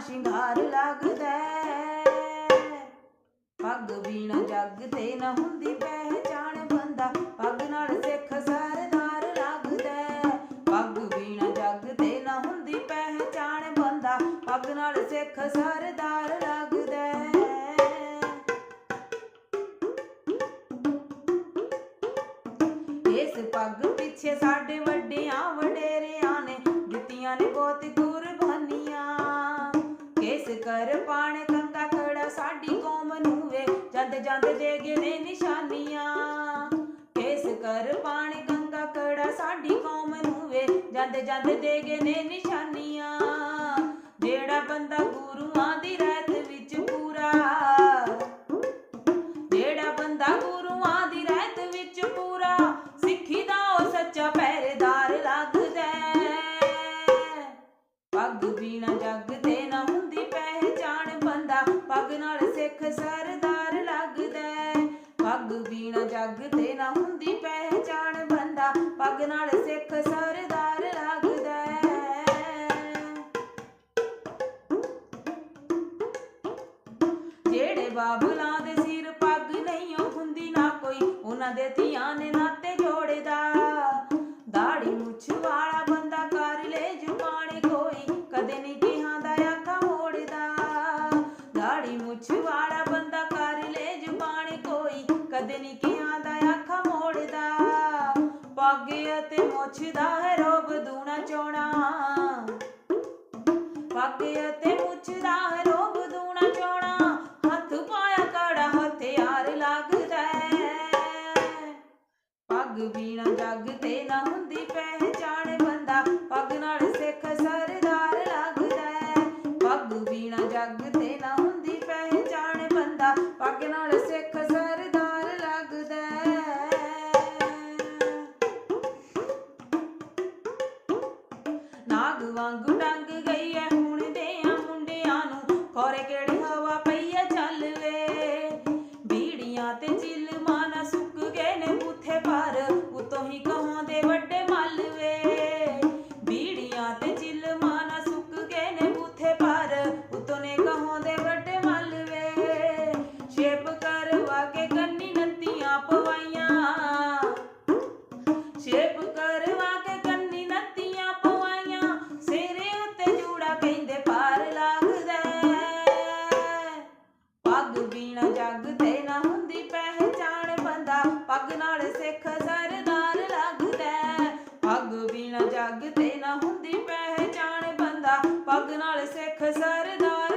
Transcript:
ਸ਼ਿੰਗਾਰ ਲੱਗਦਾ ਪੱਗ ਵੀਣਾ ਜੱਗ ਤੇ ਨਾ ਹੁੰਦੀ ਪਹਿਚਾਣ ਬੰਦਾ। ਪੱਗ ਨਾਲ ਸਿੱਖ ਸਰਦਾਰ ਲੱਗਦਾ ਪੱਗ ਵੀਣਾ ਜੱਗ ਤੇ ਨਾ ਹੁੰਦੀ ਪਹਿਚਾਣ ਬੰਦਾ। ਪੱਗ ਨਾਲ ਸਿੱਖ ਸਰਦਾਰ ਲੱਗਦਾ ਇਸ ਪੱਗ ਪਿੱਛੇ ਸਾਡੇ ਵੱਡਿਆਂ ਵਡੇਰੇ ਕਿਸ ਪਾਣ ਕੰਗਾ ਖੜਾ ਸਾਡੀ ਕੌਮ ਨੂੰ ਵੇ। ਜਦ ਜਦ ਦੇ ਗਏ ਨੇ ਨਿਸ਼ਾਨੀਆਂ। ਇਸ ਕਰ ਪਾਣ ਗੰਗਾ ਕੜਾ ਸਾਡੀ ਕੌਮ ਨੂੰ ਵੇ। ਜਦ ਜਦ ਦੇ ਗਏ ਨੇ ਨਿਸ਼ਾਨੀਆਂ। ਜਿਹੜਾ ਬੰਦਾ ਗੁਰੂਆਂ ਦੀ ਰਹਿਤ ਸਿੱਖ ਸਰਦਾਰ ਲੱਗਦਾ ਪੱਗ ਵੀਣਾ ਜੱਗ ਤੇ ਨਾ ਹੁੰਦੀ ਪਹਿਚਾਣ ਬੰਦਾ ਪੱਗ ਨਾਲ ਸਿੱਖ ਸਰਦਾਰ ਲੱਗਦਾ ਹੈ। ਜਿਹੜੇ ਬਾਬਲਾਂ ਦੇ ਪੱਗ ਹੈ ਰੋਬ ਦੂਣਾ ਚੋਣਾ। ਪੱਗ ਅਤੇ ਮੁੱਛ ਹੈ ਰੋਬ ਦੂਣਾ ਚੋਣਾ। ਹੱਥ ਪਾਇਆ ਕੜਾ, ਹਥਿਆਰ ਲੱਗਦਾ ਪੱਗ ਵੀਣਾ ਜੱਗ ਤੇ ਨਾ ਹੁੰਦੀ ਪਹਿਚਾਣ ਬੰਦਾ। ਪੱਗ ਨਾਲ ਸਿੱਖ ਸਰਦਾਰ ਲੱਗਦਾ ਪੱਗ ਵੀਣਾ ਜੱਗ ਤੇ ਨਾ ਹੁੰਦੀ ਪਹਿਚਾਣ ਬੰਦਾ। ਪੱਗ ਨਾਲ માંગુ ટાંગ ਨਾਲ ਸਰਦਾਰ ਲੱਗਦਾ ਹੈ। ਪੱਗ ਵੀਣਾ ਜੱਗ ਤੇ ਨਾ ਹੁੰਦੀ ਪਹਿਚਾਣ ਬੰਦਾ ਪੱਗ ਨਾਲ ਸਿੱਖ ਸਰਦਾਰ